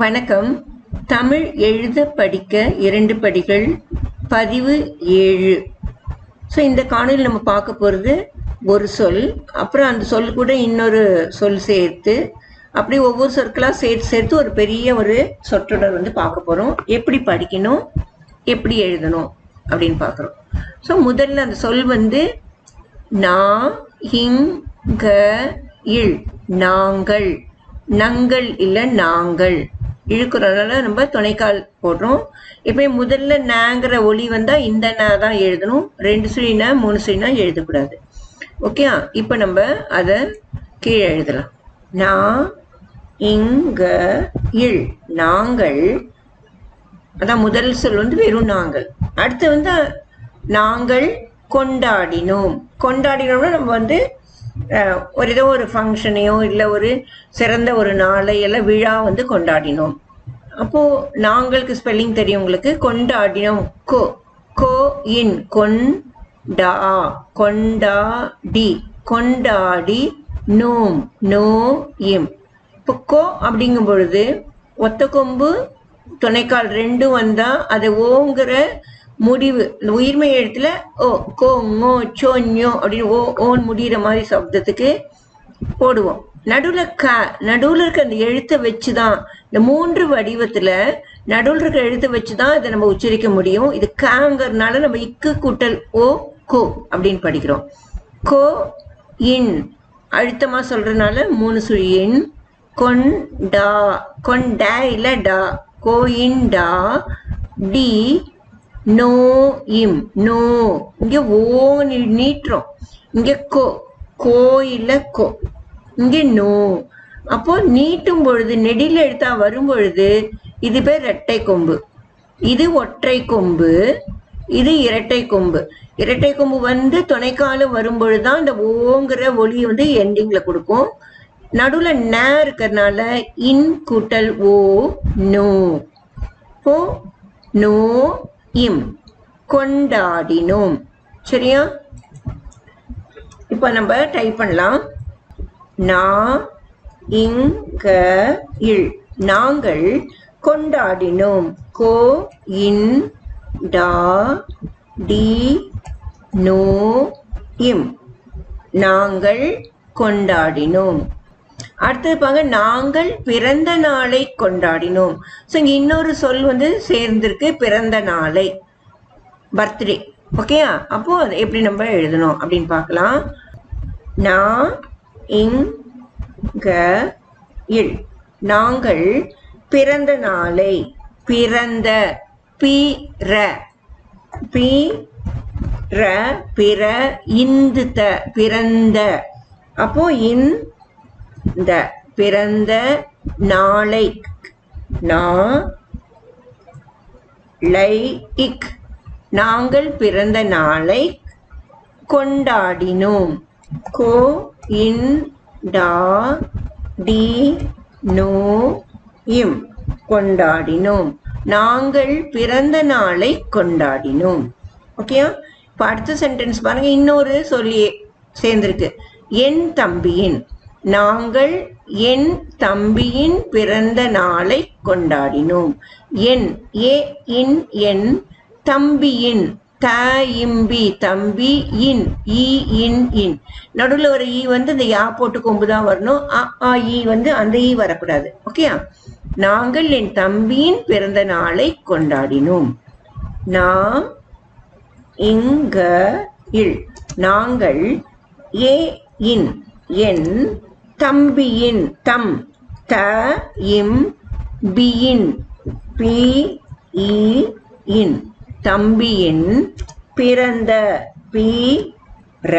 வணக்கம். தமிழ் எழுத படிக்க இரண்டு படிகள் பதிவு ஏழு. ஸோ இந்த காணொலி நம்ம பார்க்க போகிறது ஒரு சொல் அப்புறம் அந்த சொல் கூட இன்னொரு சொல் சேர்த்து அப்படி ஒவ்வொரு சொற்களாக சேர்த்து சேர்த்து ஒரு பெரிய ஒரு சொற்றொடர் வந்து பார்க்க போகிறோம் எப்படி படிக்கணும் எப்படி எழுதணும் அப்படின்னு பார்க்குறோம். ஸோ முதல்ல அந்த சொல் வந்து நா ஹிங் க இல் நாங்கள். நங்கள் இல்லை நாங்கள். இழுக்கிறதால நம்ம துணைக்கால் போடுறோம். இப்போ முதல்ல நாங்கிற ஒளி வந்தால் இந்த நா தான் எழுதணும். ரெண்டு சுழினா மூணு சுழினா எழுதக்கூடாது. ஓகே இப்போ நம்ம அதை கீழே எழுதலாம். நான் இங்க இல். நாங்கள். அதான் முதல் சொல் வந்து வெறும் நாங்கள். அடுத்து வந்து நாங்கள் கொண்டாடினோம். கொண்டாடினோம்னா நம்ம வந்து ஒரு ஏதோ ஒரு ஃபங்க்ஷனையோ இல்லை ஒரு சிறந்த ஒரு நாளை எல்லாம் விழா வந்து கொண்டாடினோம். அப்போ நாங்களுக்கு ஸ்பெல்லிங் தெரியும் உங்களுக்கு? கொண்டாடினோம். கோ கோ இன் கொண்டா கொண்டாடி கொண்டாடி நோம் நோ இம். இப்போ கோ அப்படிங்கும் பொழுது ஒத்த கொம்பு துணைக்கால் ரெண்டும் வந்தா அது ஓங்கிற முடிவு. இந்த உயிர்மை எழுத்துல ஓ கோ ngோ சோ ஞோ அப்படின்னு ஓ ஓன் முடிகிற மாதிரி சப்தத்துக்கு போடுவோம். நடுவுல க நடுவுல இருக்க அந்த எழுத்தை வச்சுதான் இந்த மூன்று வடிவத்துல நடுவுல இருக்க எழுத்தை வச்சுதான் இதை நம்ம உச்சரிக்க முடியும். இது காங்கிறதுனால நம்ம இக்கு கூட்டல் ஓ கோ அப்படின்னு படிக்கிறோம். கோ இன். அழுத்தமா சொல்றதுனால மூணு சுழி இன். கொண்டா கொண்டா இல்ல டா. கோ இன் டா. டி. நோ இம் நோ. இங்க ஓ நீ- நீட்டுறோம் இங்க கோ கோ இல்ல கோ. இங்க நோ. அப்போ நீட்டும் பொழுது நெடில எழுத்தா வரும் பொழுது இது பேர் இரட்டை கொம்பு. இது ஒற்றை கொம்பு இது இரட்டை கொம்பு. இரட்டை கொம்பு வந்து துணைக்காலம் வரும்பொழுதுதான் இந்த ஓங்கிற ஒளி வந்து எண்டிங்ல கொடுக்கும். நடுவுல ந இருக்கிறதுனால இன் கூட்டல் ஓ நோ. ஓ நோ இம். கொண்டாடினோம். சரியா? இப்போ நம்ம டைப் பண்ணலாம். நா இங்க இல். நாங்கள் கொண்டாடினோம். கோ இன் டா டி நோ இம். நாங்கள் கொண்டாடினோம். அடுத்தது பாங்க நாங்கள் பிறந்த நாளை கொண்டாடினோம். ஸோ இங்க இன்னொரு சொல் வந்து சேர்ந்திருக்கு பிறந்த நாளை. பர்த்டே ஓகேயா அப்போ அது எப்படி நம்ம எழுதணும் அப்படின்னு பார்க்கலாம். நான் இங்க இல். நாங்கள் பிறந்த நாளை பிறந்த பிற பி ர பிற இந்து த பிறந்த. அப்போ இன் இந்த பிறந்த நாளை நா லை இக் நாங்கள் பிறந்த நாளை கொண்டாடினோம். கோ இன் டா டி நோ இம். கொண்டாடினோம். நாங்கள் பிறந்த நாளை கொண்டாடினோம். ஓகேயா இப்போ அடுத்த சென்டென்ஸ் பாருங்க. இன்னொரு சொல்லி சேர்ந்திருக்கு. என் தம்பியின். நாங்கள் என் தம்பியின் பிறந்த நாளை கொண்டாடினோம். என் ஏ இன் என் தம்பியின் த இம்பி தம்பி இன் இ இன் இன். நடுவில் ஒரு ஈ வந்து இந்த யா போட்டு கொம்பு தான் வரணும். அ ஆ ஈ வந்து அந்த ஈ வரக்கூடாது. ஓகேயா? நாங்கள் என் தம்பியின் பிறந்த நாளை கொண்டாடினோம். நான் இங்க இல் நாங்கள் ஏ இன் என் தம்பியின் தம் த இம் பியின் பி இ இன். தம்பியின் பிறந்த பி ர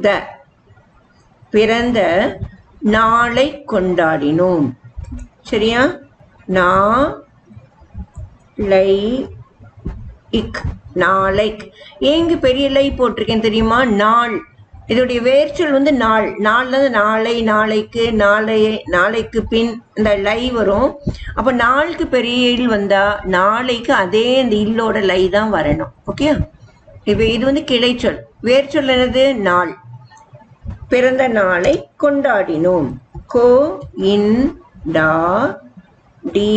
த. பிறந்த நாளை கொண்டாடினோம். சரியா? நா லை இக் நாளைக் ஏங்க பெரிய லை போட்டிருக்கேன் தெரியுமா? நாள். இதோடைய வேர்ச்சொல் வந்து நாள். நாள்ல இருந்து நாளை நாளைக்கு நாளை நாளைக்கு பின் இந்த லை வரும். அப்ப நாளுக்கு பெரிய இல் வந்தா நாளைக்கு அதே இந்த இல்லோட லை தான் வரணும். ஓகே? இப்ப இது வந்து கிளைச்சொல். வேர்ச்சொல் என்னது? நாள். பிறந்த நாளை கொண்டாடினோம். கோ இன் டா டி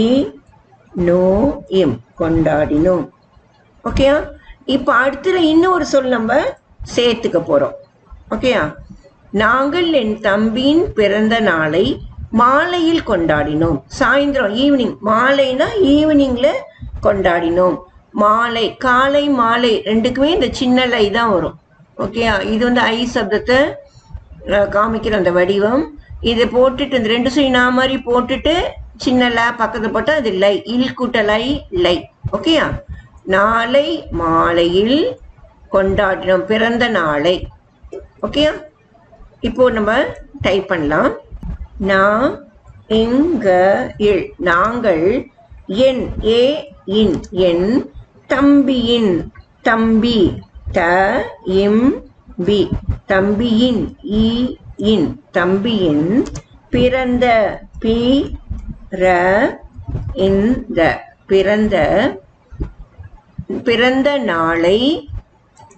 நோ இம் கொண்டாடினோம். ஓகேயா இப்போ அடுத்துல இன்னொரு சொல் நம்ம சேர்த்துக்க போறோம். ஓகேயா நாங்கள் என் தம்பியின் பிறந்த நாளை மாலையில் கொண்டாடினோம். சாயந்தரம் ஈவினிங் மாலைனா ஈவினிங்ல கொண்டாடினோம். மாலை காலை மாலை ரெண்டுக்குமே இந்த சின்ன லை தான் வரும். ஓகேயா இது வந்து ஐ சப்தத்தை காமிக்கிற அந்த வடிவம். இதை போட்டுட்டு இந்த ரெண்டு சுயினா மாதிரி போட்டுட்டு சின்ன ல பக்கத்துல போட்டால் அது லை. இல் கூட்டலை லை ஓகேயா நாளை மாலையில் கொண்டாடினோம். பிறந்த நாளை. ஓகேயா இப்போ நம்ம டைப் பண்ணலாம். நான் இங்க இல். நாங்கள் என் ஏ இன். என் தம்பியின். தம்பி த இம் பி. தம்பியின் இ இன். தம்பியின் பிறந்த பி ர இந்த பிறந்த பிறந்த நாளை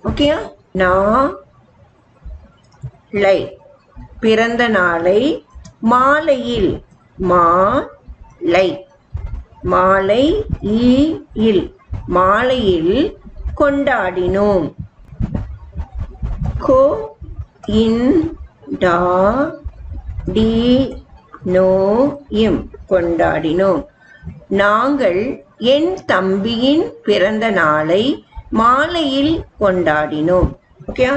ஓகேயா நான் லை பிறந்த நாளை மாலையில் மாலை மாலை ஈ இல். மாலையில் கொண்டாடினோம். கோ இன் டா டி நோ இம் கொண்டாடினோம். நாங்கள் என் தம்பியின் பிறந்த நாளை மாலையில் கொண்டாடினோம். ஓகே?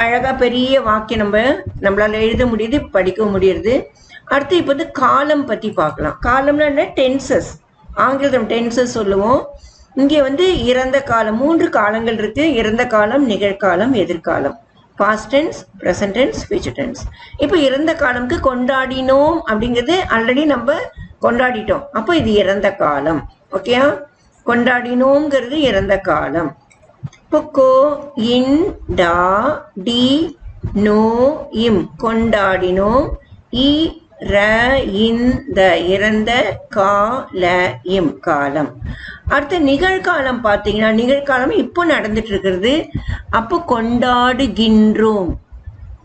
அழகா பெரிய வாக்கியம் நம்ம நம்மளால எழுத முடியுது படிக்க முடியுது. அடுத்து இப்போ வந்து காலம் பத்தி பார்க்கலாம். காலம்னா என்ன? டென்சஸ் ஆங்கிலத்தில் டென்சஸ் சொல்லுவோம். இங்கே வந்து இறந்த காலம் மூன்று காலங்கள் இருக்கு. இறந்த காலம் நிகழ்காலம் எதிர்காலம். Past tense present tense future tense இப்போ இறந்த காலம்க்கு கொண்டாடினோம் அப்படிங்கிறது ஆல்ரெடி நம்ம கொண்டாடிட்டோம். அப்போ இது இறந்த காலம். ஓகேயா கொண்டாடினோங்கிறது இறந்த காலம். இப்போ கோ இன் டா டி நோ இம் கொண்டாடினோம். இ ர இந்த இறந்த கா ல இம் காலம். அடுத்த நிகழ்காலம் பார்த்தீங்கன்னா நிகழ்காலம் இப்போ நடந்துட்டு இருக்கிறது அப்போ கொண்டாடுகின்றோம்.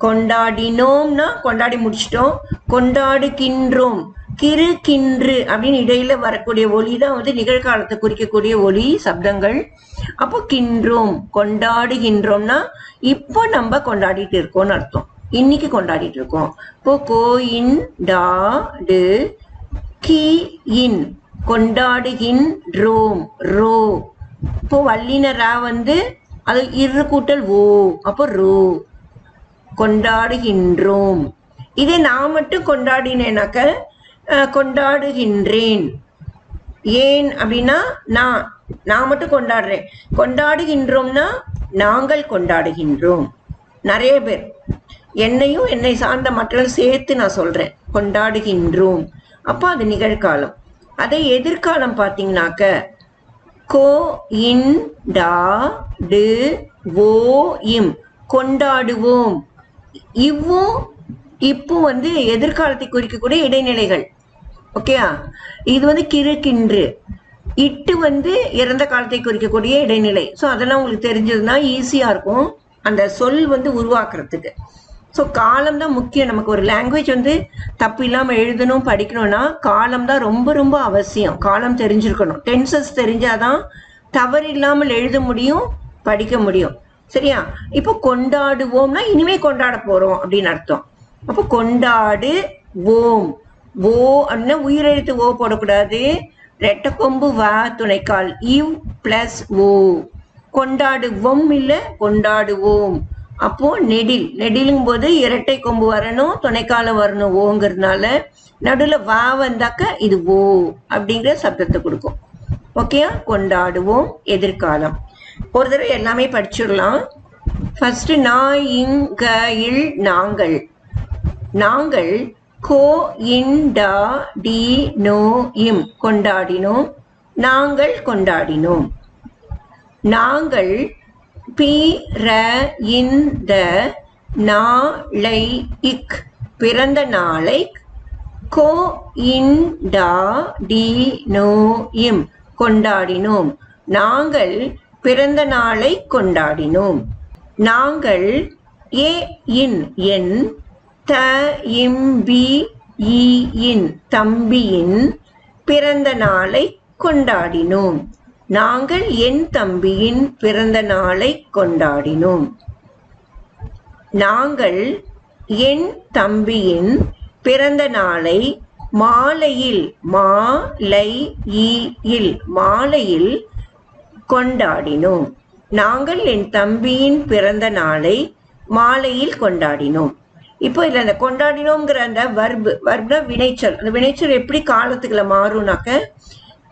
கொண்டாடினோம்னா கொண்டாடி முடிச்சிட்டோம். கொண்டாடுகின்றோம். கிறு கின்று அப்படின்னு இடையில வரக்கூடிய ஒலி தான் வந்து நிகழ்காலத்தை குறிக்கக்கூடிய ஒலி சப்தங்கள். அப்போ கின்றோம் கொண்டாடுகின்றோம்னா இப்போ நம்ம கொண்டாடிட்டு இருக்கோம்னு அர்த்தம். இன்னைக்கு கொண்டாடிட்டு இருக்கோம். இப்போ கோயின் டா டு கி இன். கொண்டாடுகின்றோம் ரோ. இப்போ வல்லின ரா வந்து அது இரு கூட்டல் ஓ அப்போ ரோ. கொண்டாடுகின்றோம். இதே நான் மட்டும் கொண்டாடினேனாக்க கொண்டாடுகின்றேன். ஏன் அப்படின்னா நான் நான் மட்டும் கொண்டாடுறேன். கொண்டாடுகின்றோம்னா நாங்கள் கொண்டாடுகின்றோம். நிறைய பேர். என்னையும் என்னை சார்ந்த மற்றவர்கள் சேர்த்து நான் சொல்றேன். கொண்டாடுகின்றோம். அப்போ அது நிகழ்காலம். அதே எதிர்காலம் பார்த்தீங்கன்னாக்க கோ இன் டா டு ஓ இம். கொண்டாடுவோம். இவ்வும் இப்போ வந்து எதிர்காலத்தை குறிக்கக்கூடிய இடைநிலைகள். ஓகேயா? இது வந்து கிழக்கின்று. இட்டு வந்து இறந்த காலத்தை குறிக்கக்கூடிய இடைநிலை. ஸோ அதெல்லாம் உங்களுக்கு தெரிஞ்சதுன்னா ஈஸியாக இருக்கும். அந்த சொல் வந்து உருவாக்குறதுக்கு. ஸோ காலம் தான் முக்கியம். நமக்கு ஒரு லாங்குவேஜ் வந்து தப்பு இல்லாமல் எழுதணும் படிக்கணும்னா காலம் தான் ரொம்ப ரொம்ப அவசியம். காலம் தெரிஞ்சிருக்கணும். டென்சஸ் தெரிஞ்சாதான் தவறு இல்லாமல் எழுத முடியும் படிக்க முடியும். சரியா? இப்போ கொண்டாடுவோம்னா இனிமே கொண்டாட போறோம் அப்படின்னு அர்த்தம். அப்போ கொண்டாடு ஓம் ஓ அப்படின்னா உயிரெழுத்து ஓ போடக்கூடாது. ரெட்டை கொம்பு வா துணைக்கால். இவ் பிளஸ் ஓ. கொண்டாடுவோம் இல்ல கொண்டாடுவோம். அப்போ நெடில். நெடிலும் போது இரட்டை கொம்பு வரணும் துணைக்காலம் வரணும் ஓங்கிறதுனால நடுவில் வா வந்தாக்க இது ஓ அப்படிங்கிற சப்தத்தை கொடுக்கும். ஓகேயா கொண்டாடுவோம் எதிர்காலம். ஒரு தடவை எல்லாமே படிச்சிடலாம். ஃபர்ஸ்ட் நான் இங்க இல் நாங்கள். நாங்கள் கோ இன் டா டி நோ இம். கொண்டாடினோம். நாங்கள் கொண்டாடினோம். நாங்கள் பி ர இந்த நாளை இக். பிறந்த நாளை கோ இன் டா டி நோ இம். கொண்டாடினோம். நாங்கள் பிறந்த நாளை கொண்டாடினோம். நாங்கள் ஏ இன் என் த இம்பி ஈயின் தம்பியின் பிறந்த நாளை கொண்டாடினோம். நாங்கள் என் தம்பியின் பிறந்த நாளை கொண்டாடினோம். நாங்கள் என் தம்பியின் பிறந்த நாளை மாலையில் மாலை ஈயில் மாலையில் கொண்டாடினோம். நாங்கள் என் தம்பியின் பிறந்த நாளை மாலையில் கொண்டாடினோம். இப்போ இல்லை அந்த கொண்டாடினோங்கிற அந்த வர்பு வர்ப்னா வினைச்சொல். அந்த வினைச்சொல் எப்படி காலத்துக்குள்ள மாறும்னாக்க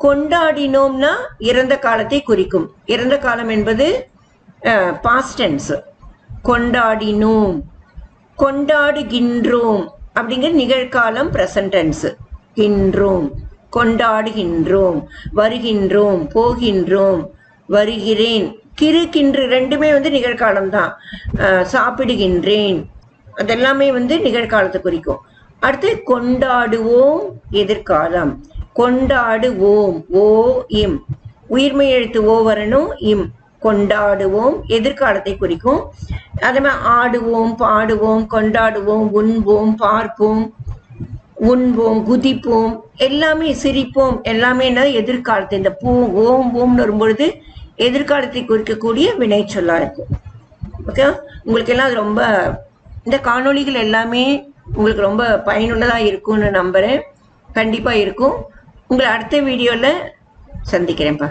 கொண்டாடினோம்னா இறந்த காலத்தை குறிக்கும். இறந்த காலம் என்பது பாஸ்டென்ஸ் கொண்டாடினோம் கொண்டாடுகின்றோம் அப்படிங்கிற நிகழ்காலம் பிரசன்டென்ஸ் கின்றோம் கொண்டாடுகின்றோம் வருகின்றோம் போகின்றோம் வருகிறேன். கிறு கின்று ரெண்டுமே வந்து நிகழ்காலம் தான் சாப்பிடுகின்றேன் அதெல்லாமே வந்து நிகழ்காலத்தை குறிக்கும். அடுத்து கொண்டாடுவோம் எதிர்காலம். கொண்டாடுவோம். ஓ இம். உயிர்மை எழுத்து ஓ வரணும் இம். கொண்டாடுவோம் எதிர்காலத்தை குறிக்கும். அதே மாதிரி ஆடுவோம் பாடுவோம் கொண்டாடுவோம் உண்போம் பார்ப்போம் உண்போம் குதிப்போம் எல்லாமே சிரிப்போம். எல்லாமே என்ன எதிர்காலத்தை. இந்த பூ ஓம் ஓம்னு வரும்பொழுது எதிர்காலத்தை குறிக்கக்கூடிய வினை சொல்லா இருக்கும். ஓகே உங்களுக்கு எல்லாம் அது ரொம்ப இந்த காணொளிகள் எல்லாமே உங்களுக்கு ரொம்ப பயனுள்ளதாக இருக்கும்னு நம்புகிறேன் கண்டிப்பாக இருக்கும். உங்களை அடுத்த வீடியோவில் சந்திக்கிறேன்ப்பா